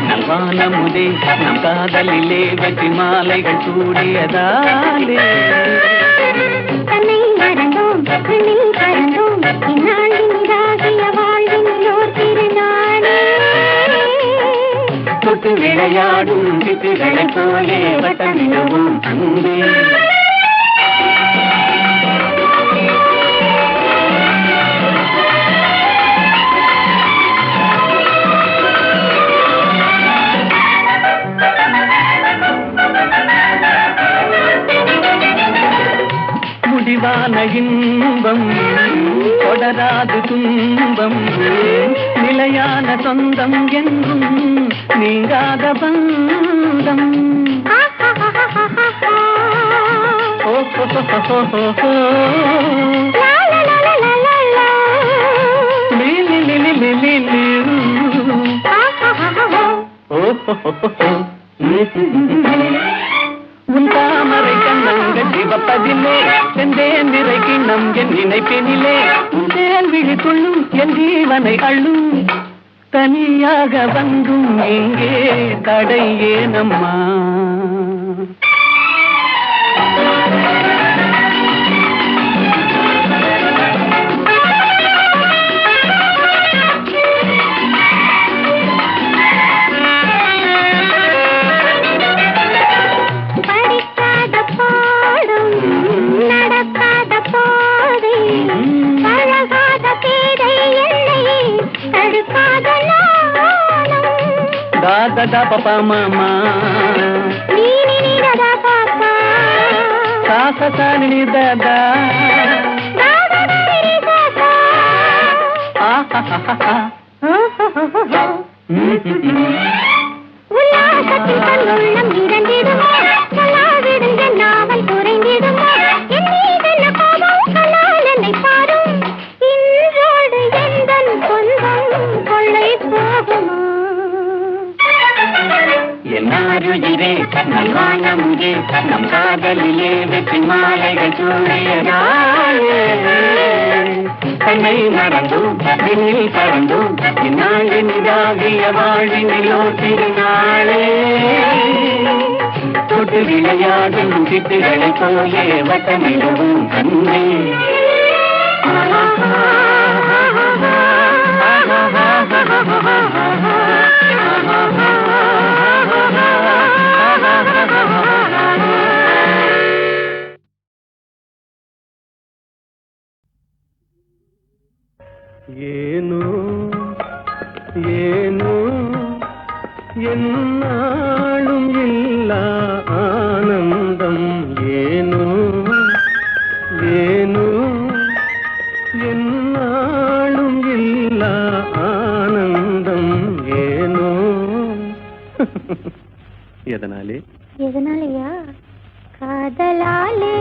இதே நல்வானமுதே நம் காதலிலே வெற்றி மாலைகள் சூடியதாலே. விளையாடும் போலே வட்டமிடவும் அன்பே. முடிவான இன்பம் தொடராது துன்பம் நிலையான சொந்தம் என்றும் நீங்காத பந்தம் ஓ தேனிலே தேன் விழி கொள்ளும் என் ஜீவனை அள்ளும். தனியாக வந்தும் எங்கே தடை ஏனம்மா గదా పప మామ. సాని దదా. ఆహా நம் வெற்றி மாலைகள் சூழியதாலே தன்னை மறந்தும் விண்ணில் பறந்தும் இந்நாளின் இதாகிய வாழ்வினிலோ திருநாளே தொட்டு விளையாடும் சிட்டுகளை போலே வட்டமிடவும் கண்ணே. ಏನು ಏನು என்னாலும் இல்ல ஆனந்தம் ஏனோ ஏனோ என்னாலும் இல்ல ஆனந்தம் ஏனோ எதனாலே எதனாலயா காதலாலே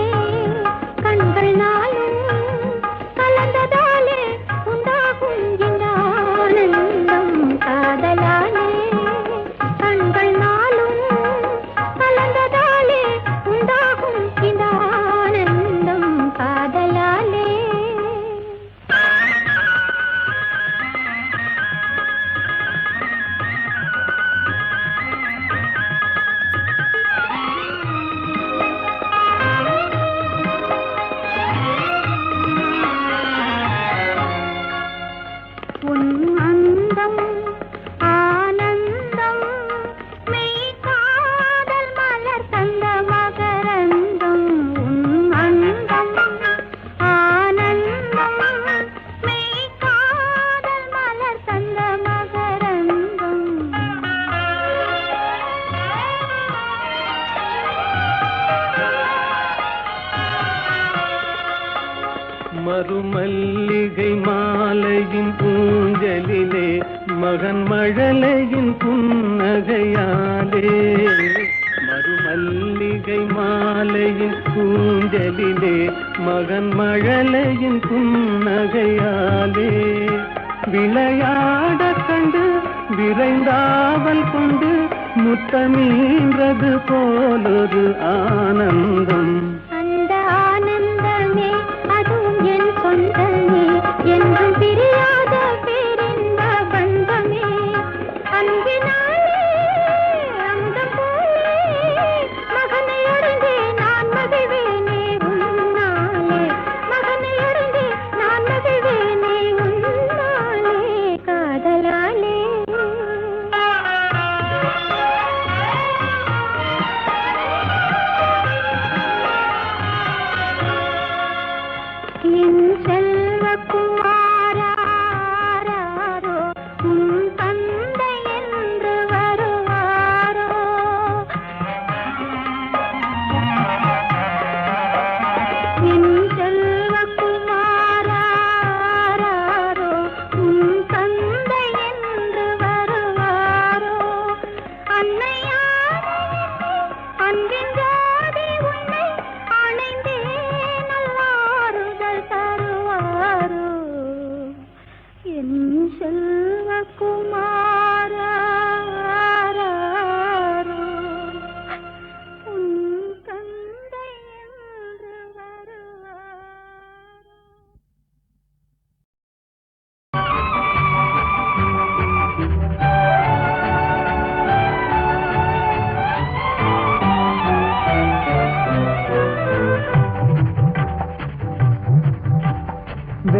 மாலையின் பூஞ்சலிலே மகன் மழலையின் புன்னகையாலே விளையாட கண்டு விரைந்தாவல் கொண்டு முத்தமீன்றது போலொரு ஆனந்தம்.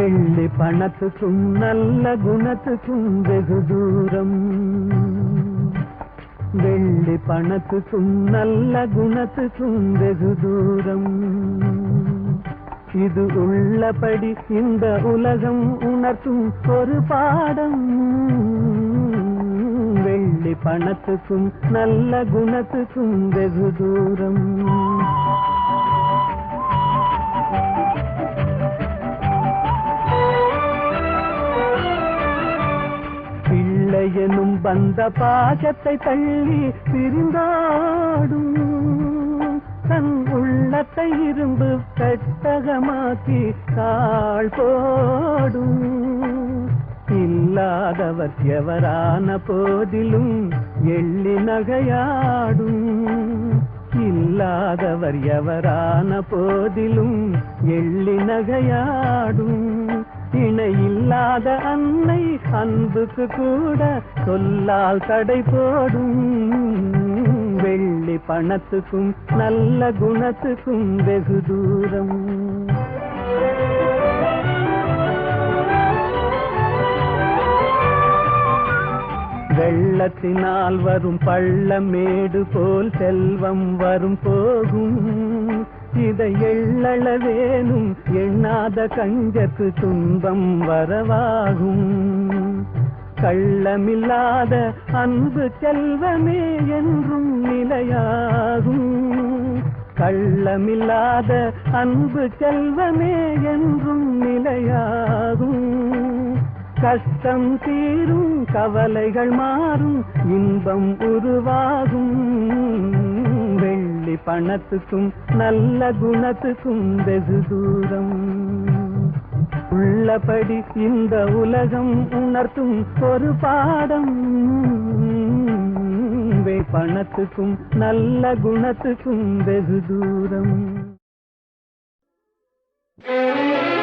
வெள்ளி பணத்துக்கும் நல்ல குணத்துக்கும் வெகு தூரம். வெள்ளி பணத்துக்கும் நல்ல குணத்துக்கும் வெகு தூரம். இது உள்ளபடி இந்த உலகம் உணர்த்தும் ஒரு பாடம். வெள்ளி பணத்துக்கும் நல்ல குணத்துக்கும் வெகு தூரம். பிள்ளை எனும் பந்த பாசத்தை தள்ளி பிரிந்தாடும். தன் உள்ளத்தை இரும்பு பெட்டகமாக்கி தாழ் போடும். இல்லாதவர் எவரான போதிலும் எள்ளி நகையாடும். இல்லாதவர் எவரான போதிலும் எள்ளி நகையாடும். இணையில்லாத அன்னை அன்புக்கு கூட சொல்லால் தடை போடும். வெள்ளி பணத்துக்கும் நல்ல குணத்துக்கும் வெகு தூரம். வெள்ளத்தினால் வரும் பள்ளமேடு போல் செல்வம் வரும் போகும். இதை எள்ளளவேனும் எண்ணாத கஞ்சத்து துன்பம் வரவாகும். கள்ளமில்லாத அன்பு செல்வமே என்றும் நிலையாகும். கள்ளமில்லாத அன்பு செல்வமே என்றும் நிலையாகும். கஷ்டம் தீரும் கவலைகள் மாறும் இன்பம் உருவாகும். வெள்ளி பணத்துக்கும் நல்ல குணத்துக்கும் வெகு தூரம் உள்ளபடி இந்த உலகம் உணர்த்தும் ஒரு பாடம் பணத்துக்கும் நல்ல குணத்துக்கும் வெகு தூரம் Thank you.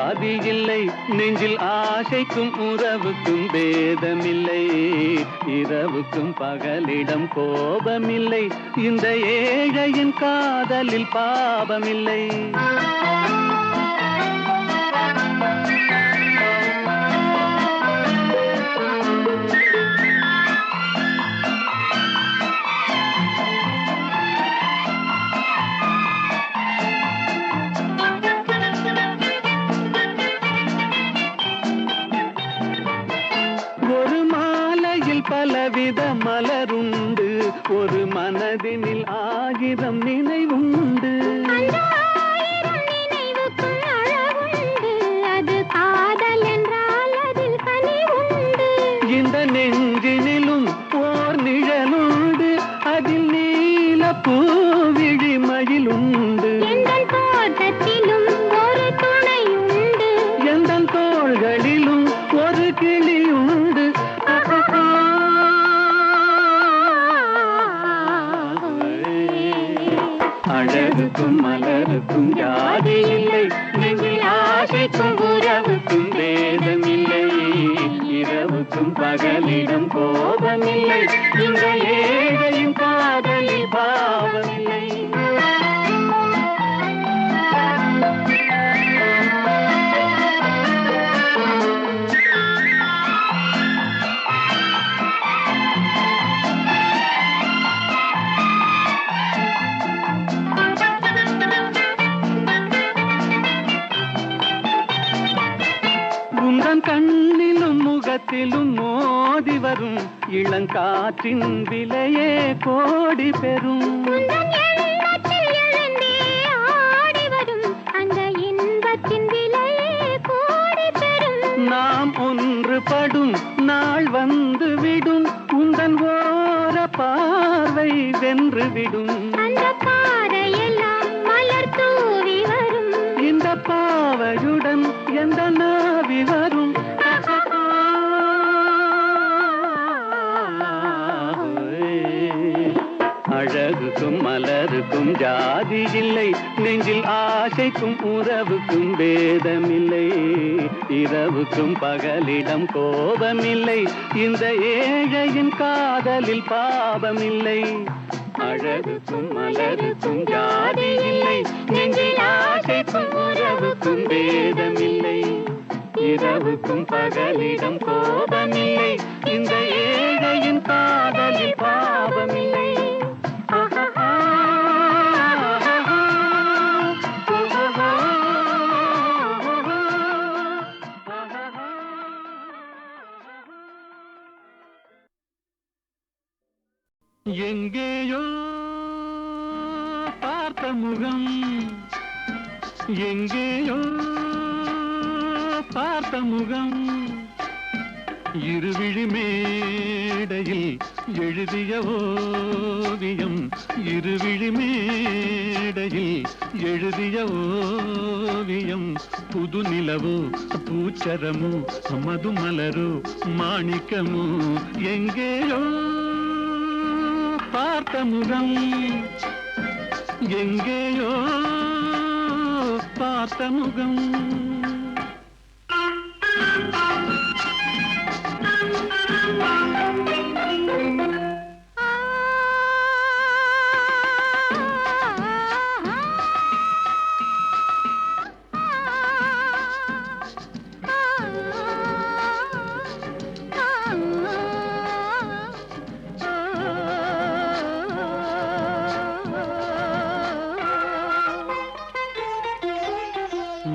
மலருக்கும் ஜாதி இல்லை நெஞ்சில் ஆசைக்கும் உறவுக்கும் பேதமில்லை. இரவுக்கும் பகலிடம் கோபமில்லை. இந்த ஏழையின் காதலில் பாவமில்லை. மலருண்டு ஒரு மனதினில் ஆயிரம் நினைவுண்டு. மலருக்கும் இல்லை நெஞ்சில் ஆசைக்கும் உறவுக்கும் இல்லை இரவுக்கும் பகலிடம் கோபம் இல்லை இந்த ஏழையும் காதலில் பாவம் இல்லை முகத்திலும் மோதி வரும் இளங்காற்றின் விலையே கோடி பெறும். நாம் ஒன்றுபடும் நாள் வந்து விடும். உந்தன் ஓர பார்வை வென்று விடும். பலருக்கும் ஜாதி இல்லை. நெஞ்சில் ஆசைக்கும் உறவுக்கும் வேதமில்லை இரவுக்கும் பகலிடம் கோபமில்லை. இந்த ஏழையின் காதலில் பாவமில்லை அழகுக்கும் மலருக்கும் ஜாதி இல்லை. நெஞ்சில் ஆசைக்கும் உறவுக்கும் வேதமில்லை இரவுக்கும் பகலிடம் கோபமில்லை. இந்த ஏழையின் காதலில் பாவமில்லை எங்கேயோ பார்த்த முகம். எங்கேயோ பார்த்த முகம். இருவிழி மேடையில் எழுதிய ஓவியம். இருவிழி மேடையில் எழுதிய ஓவியம். புது நிலவோ பூச்சரமோ மதுமலரோ மாணிக்கமோ எங்கேயோ பார்த்த முகம் எங்கேயோ பார்த்த முகம் Thank you.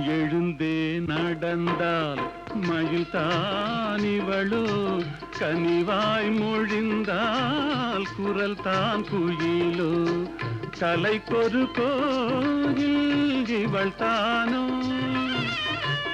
எழுந்தே நடந்தால் மயில் தானிவளோ கனிவாய் மொழிந்தால் குரல் தான் குயிலோ? கலைக்கொரு கோயில் இவள் தானோ?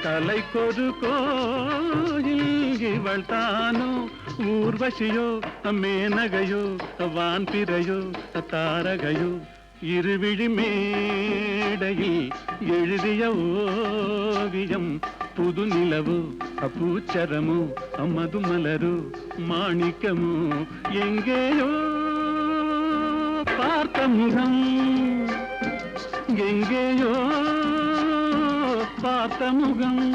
கலைக்கொரு கோயில் இவள் தானோ? ஊர்வசியோ மேனகையோ வான்பிரையோ தாரகையோ? இருவிழி மேடையில் எழுதிய ஓவியம் புது நிலவு அப்பூச்சரமோ அம்மது மலரு மாணிக்கமோ. எங்கேயோ பார்த்த முகம் எங்கேயோ பார்த்த முகம்.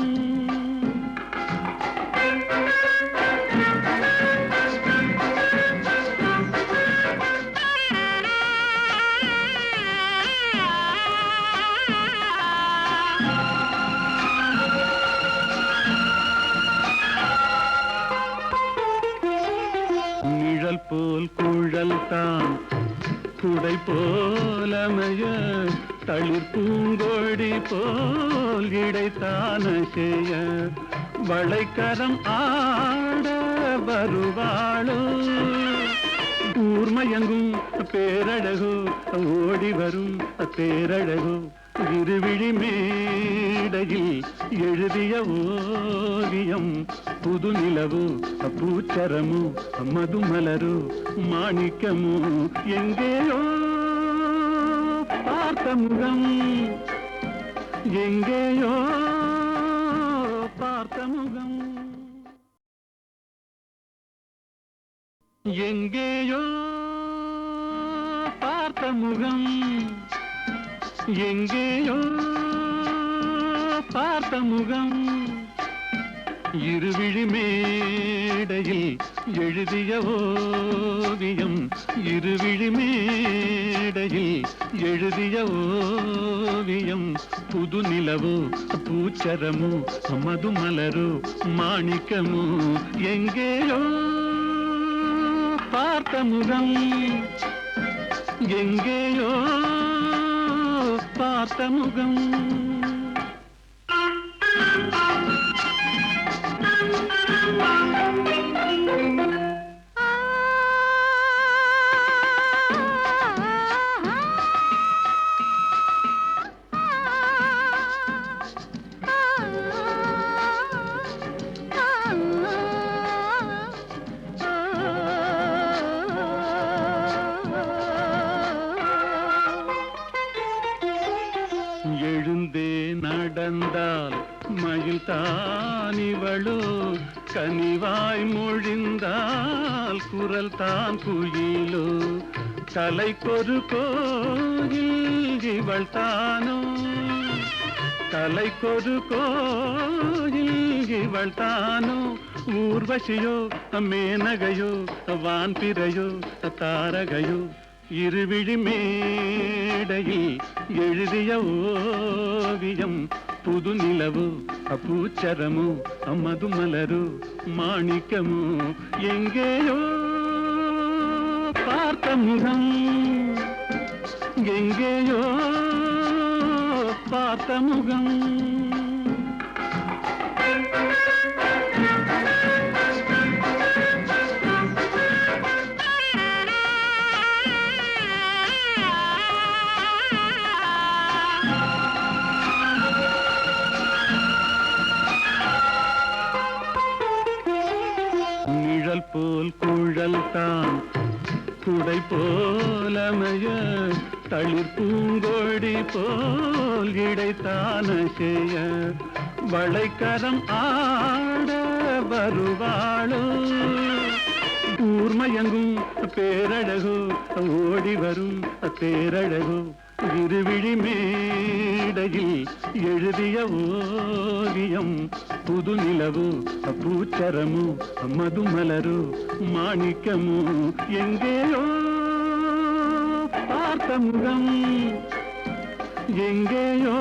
குடை போலமைய தளிர் பூங்கொடி போல் இடைத்தான செய்ய வளைக்கரம் ஆட வருவாளோ? ஊர்மயங்கும் பேரழகோ ஓடி வரும் பேரழகோ. இருவிழி மேடையில் எழுதிய ஓவியம் புது நிலவு பூச்சரமு மதுமலரு மாணிக்கமு எங்கேயோ பார்த்த முகம். எங்கேயோ பார்த்த முகம். எங்கேயோ பார்த்த முகம். எங்கேயோ பார்த்த முகம் இருவிழி மேடையில் எழுதிய ஓவியம். இருவிழி மேடையில் எழுதிய ஓவியம். புது நிலவோ பூச்சரமோ மதுமலரோ மாணிக்கமோ எங்கேயோ பார்த்த முகம். எங்கேயோ பார்த்த முகம். தானிவளோ கனிவாய் மொழிந்தால் குரல் தான் குயிலோ. தலைக்கொரு கோயில் இவள் தானோ. தலைக்கொரு கோயில் இவள் தானோ. ஊர்வசியோ மேனகையோ வான்பிறையோ தாரகையோ இருவிழி மேடையில் எழுதிய ஓவியம் புது நிலவு பூச்சரமு மதுமலரு மாணிக்கமு எங்கேயோ பார்த்த முகம் எங்கேயோ பார்த்த முகம் குடை போலமைய தளிர் பூங்கோடி போல் இடைத்தான செய்ய. வளைக்கரம் ஆட வருவாளோ? கூர்மையங்கும் பேரழகோ ஓடி வரும் பேரழகோ. இருவிழி மேடையில் எழுதிய ஓவியம் புது நிலவு பூச்சரமு மதுமலரு மாணிக்கமு எங்கேயோ பார்த்த முகம் எங்கேயோ